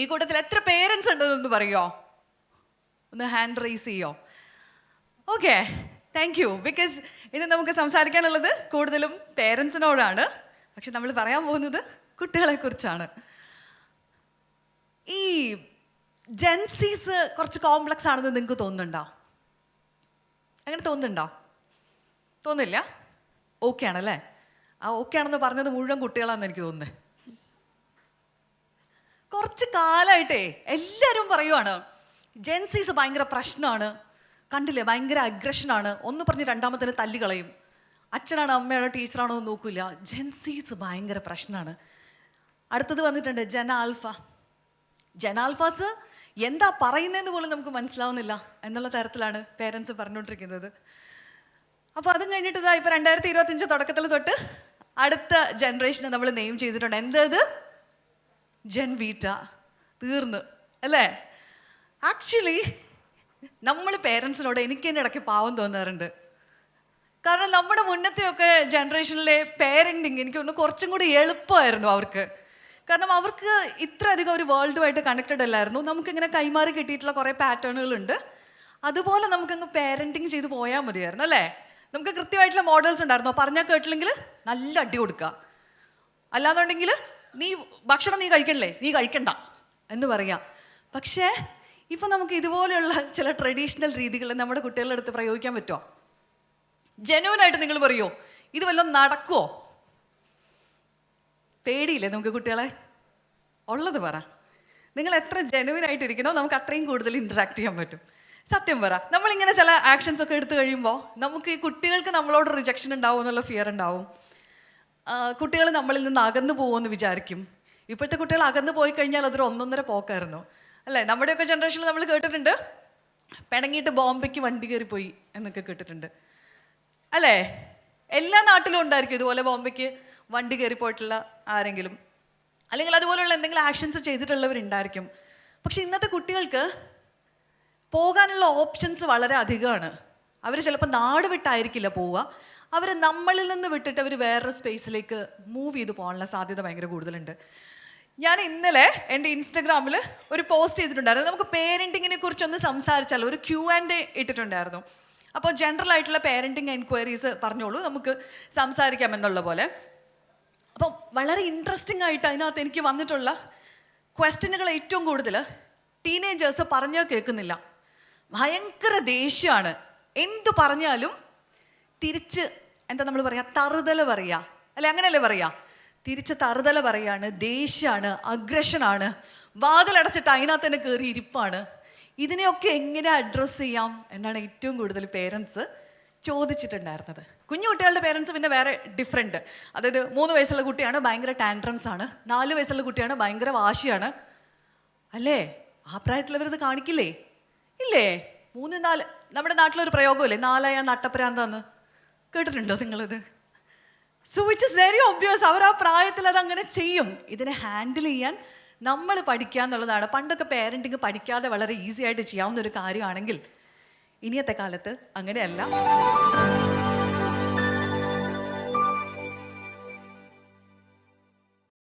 ഈ കൂട്ടത്തിൽ എത്ര പേരൻസ് ഉണ്ടെന്നൊന്ന് പറയോ ഒന്ന് ഹാൻഡ് റൈസ് ചെയ്യോ? ഓക്കെ താങ്ക് യു ബിക്കോസ് ഇന്ന് നമുക്ക് സംസാരിക്കാനുള്ളത് കൂടുതലും പേരൻസിനോടാണ് പക്ഷെ നമ്മൾ പറയാൻ പോകുന്നത് കുട്ടികളെ കുറിച്ചാണ് ഈ ജെൻസീസ് കുറച്ച് കോംപ്ലക്സ് ആണെന്ന് നിങ്ങൾക്ക് തോന്നുന്നുണ്ടോ? അങ്ങനെ തോന്നുന്നുണ്ടോ? തോന്നില്ല? ഓക്കെ ആണല്ലേ? ആ ഓക്കെ ആണെന്ന് പറഞ്ഞത് മുഴുവൻ കുട്ടികളാണെന്ന് എനിക്ക് തോന്നുന്നത് കുറച്ച് കാലമായിട്ടേ എല്ലാവരും പറയുവാണ് ജെൻസീസ് ഭയങ്കര പ്രശ്നമാണ് കണ്ടില്ലേ ഭയങ്കര അഗ്രഷനാണ് ഒന്ന് പറഞ്ഞ് രണ്ടാമത്തിന് തല്ലികളയും അച്ഛനാണോ അമ്മയാണോ ടീച്ചറാണോ എന്ന് നോക്കില്ല. ജെൻസീസ് ഭയങ്കര പ്രശ്നമാണ് അടുത്തത് വന്നിട്ടുണ്ട് ജന ആൽഫ ജന ആൽഫാസ് എന്താ പറയുന്നതെന്ന് പോലും നമുക്ക് മനസ്സിലാവുന്നില്ല എന്നുള്ള തരത്തിലാണ് പേരൻസ് പറഞ്ഞുകൊണ്ടിരിക്കുന്നത്. അപ്പോൾ അതും കഴിഞ്ഞിട്ട് ഇതാ ഇപ്പോൾ രണ്ടായിരത്തി ഇരുപത്തിയഞ്ച് തുടക്കത്തിൽ തൊട്ട് അടുത്ത ജനറേഷനെ നമ്മൾ നെയിം ചെയ്തിട്ടുണ്ട്. എന്തത് ജൻ വീറ്റ തീർന്ന് അല്ലേ? ആക്ച്വലി നമ്മൾ പേരൻസിനോട് എനിക്ക് തന്നെ ഇടയ്ക്ക് പാവം തോന്നാറുണ്ട്. കാരണം നമ്മുടെ മുന്നത്തെയൊക്കെ ജനറേഷനിലെ പേരന്റിങ് എനിക്കൊന്ന് കുറച്ചും കൂടി എളുപ്പമായിരുന്നു അവർക്ക്. കാരണം അവർക്ക് ഇത്ര അധികം ഒരു വേൾഡുമായിട്ട് കണക്റ്റഡ് അല്ലായിരുന്നു. നമുക്കിങ്ങനെ കൈമാറി കിട്ടിയിട്ടുള്ള കുറേ പാറ്റേണുകളുണ്ട് അതുപോലെ നമുക്കങ്ങ് പേരന്റിങ് ചെയ്ത് പോയാൽ മതിയായിരുന്നു അല്ലേ? നമുക്ക് കൃത്യമായിട്ടുള്ള മോഡൽസ് ഉണ്ടായിരുന്നു? പറഞ്ഞാൽ കേട്ടില്ലെങ്കിൽ നല്ല അടി കൊടുക്കുക. അല്ലാന്നുണ്ടെങ്കിൽ നീ ഭക്ഷണം നീ കഴിക്കണ്ടേ നീ കഴിക്കണ്ട എന്ന് പറയാം. പക്ഷേ ഇപ്പം നമുക്ക് ഇതുപോലെയുള്ള ചില ട്രഡീഷണൽ രീതികൾ നമ്മുടെ കുട്ടികളുടെ അടുത്ത് പ്രയോഗിക്കാൻ പറ്റുമോ ജനുവനായിട്ട് നിങ്ങൾ പറയുമോ ഇത് വല്ലതും നടക്കുമോ പേടിയില്ലേ നമുക്ക് കുട്ടികളെ? ഉള്ളത് പറ. നിങ്ങൾ എത്ര ജനുവിനായിട്ടിരിക്കുന്നോ നമുക്ക് അത്രയും കൂടുതൽ ഇൻട്രാക്ട് ചെയ്യാൻ പറ്റും. സത്യം പറ. നമ്മളിങ്ങനെ ചില ആക്ഷൻസ് ഒക്കെ എടുത്തു കഴിയുമ്പോൾ നമുക്ക് ഈ കുട്ടികൾക്ക് നമ്മളോട് റിജക്ഷൻ ഉണ്ടാവും എന്നുള്ള ഫിയർ ഉണ്ടാവും. കുട്ടികൾ നമ്മളിൽ നിന്ന് അകന്നു പോകുമെന്ന് വിചാരിക്കും. ഇപ്പോഴത്തെ കുട്ടികൾ അകന്നു പോയി കഴിഞ്ഞാൽ അതൊരു ഒന്നൊന്നര പോക്കായിരുന്നു. അല്ലേ? നമ്മുടെയൊക്കെ ജനറേഷനിൽ നമ്മൾ കേട്ടിട്ടുണ്ട്. പിണങ്ങിയിട്ട് ബോംബെക്ക് വണ്ടി കയറിപ്പോയി പോയി എന്നൊക്കെ കേട്ടിട്ടുണ്ട്. അല്ലേ? എല്ലാ നാട്ടിലും ഉണ്ടായിരിക്കും ഇതുപോലെ ബോംബെക്ക് വണ്ടി കയറിപ്പോയിട്ടുള്ള ആരെങ്കിലും. അല്ലെങ്കിൽ അതുപോലെയുള്ള എന്തെങ്കിലും ആക്ഷൻസ് ചെയ്തിട്ടുള്ളവരുണ്ടായിരിക്കും. പക്ഷെ ഇന്നത്തെ കുട്ടികൾക്ക് പോകാനുള്ള ഓപ്ഷൻസ് വളരെ അധികമാണ്. അവർ ചിലപ്പോൾ നാട് വിട്ടായിരിക്കില്ല പോവുക. അവർ നമ്മളിൽ നിന്ന് വിട്ടിട്ട് അവർ വേറൊരു സ്പേസിലേക്ക് മൂവ് ചെയ്ത് പോകാനുള്ള സാധ്യത ഭയങ്കര കൂടുതലുണ്ട്. ഞാൻ ഇന്നലെ എന്റെ ഇൻസ്റ്റഗ്രാമിൽ ഒരു പോസ്റ്റ് ചെയ്തിട്ടുണ്ടായിരുന്നു. നമുക്ക് പേരന്റിങ്ങിനെ കുറിച്ചൊന്ന് സംസാരിച്ചാൽ ഒരു ക്യൂ ആൻഡ് ഇട്ടിട്ടുണ്ടായിരുന്നു. അപ്പോൾ ജനറൽ ആയിട്ടുള്ള പേരന്റിങ് എൻക്വയറീസ് പറഞ്ഞോളൂ. നമുക്ക് സംസാരിക്കാം എന്നുള്ള പോലെ. അപ്പം വളരെ ഇൻട്രസ്റ്റിംഗ് ആയിട്ട് അതിനകത്ത് എനിക്ക് വന്നിട്ടുള്ള ക്വസ്റ്റ്യനുകൾ ഏറ്റവും കൂടുതൽ ടീനേജേഴ്സ് പറഞ്ഞോ കേൾക്കുന്നില്ല. ഭയങ്കര ദേഷ്യമാണ്. എന്തു പറഞ്ഞാലും തിരിച്ച് എന്താ നമ്മൾ പറയുക തറുതല പറയുക അല്ലെ? അങ്ങനെയല്ലേ പറയുക തിരിച്ച് തറുതല പറയാണ്. ദേഷ്യമാണ്. അഗ്രഷനാണ് വാതിലടച്ചിട്ട് അതിനകത്ത് തന്നെ കയറി ഇരിപ്പാണ്. ഇതിനെയൊക്കെ എങ്ങനെ അഡ്രസ്സ് ചെയ്യാം എന്നാണ് ഏറ്റവും കൂടുതൽ പേരൻസ് ചോദിച്ചിട്ടുണ്ടായിരുന്നത്. കുഞ്ഞു കുട്ടികളുടെ പേരൻസ് പിന്നെ വേറെ ഡിഫറെന്റ് അതായത് മൂന്ന് വയസ്സുള്ള കുട്ടിയാണ് ഭയങ്കര ടാൻഡ്രംസ് ആണ്. നാല് വയസ്സുള്ള കുട്ടിയാണ് ഭയങ്കര വാശിയാണ്. അല്ലേ? ആ പ്രായത്തിലവരത് കാണിക്കില്ലേ? ഇല്ലേ? മൂന്ന് നാല് നമ്മുടെ നാട്ടിലൊരു പ്രയോഗമില്ലേ? നാലായ നട്ടപ്രാന്താന്ന്. കേട്ടിട്ടുണ്ടോ നിങ്ങളത്? So which is very obvious അവർ ആ പ്രായത്തിൽ അതങ്ങനെ ചെയ്യും. ഇതിനെ ഹാൻഡിൽ ചെയ്യാൻ നമ്മൾ പഠിക്കുക എന്നുള്ളതാണ്. പണ്ടൊക്കെ പേരന്റിങ് പഠിക്കാതെ വളരെ ഈസി ആയിട്ട് ചെയ്യാവുന്ന ഒരു കാര്യമാണെങ്കിൽ ഇനിയത്തെ കാലത്ത് അങ്ങനെയല്ല.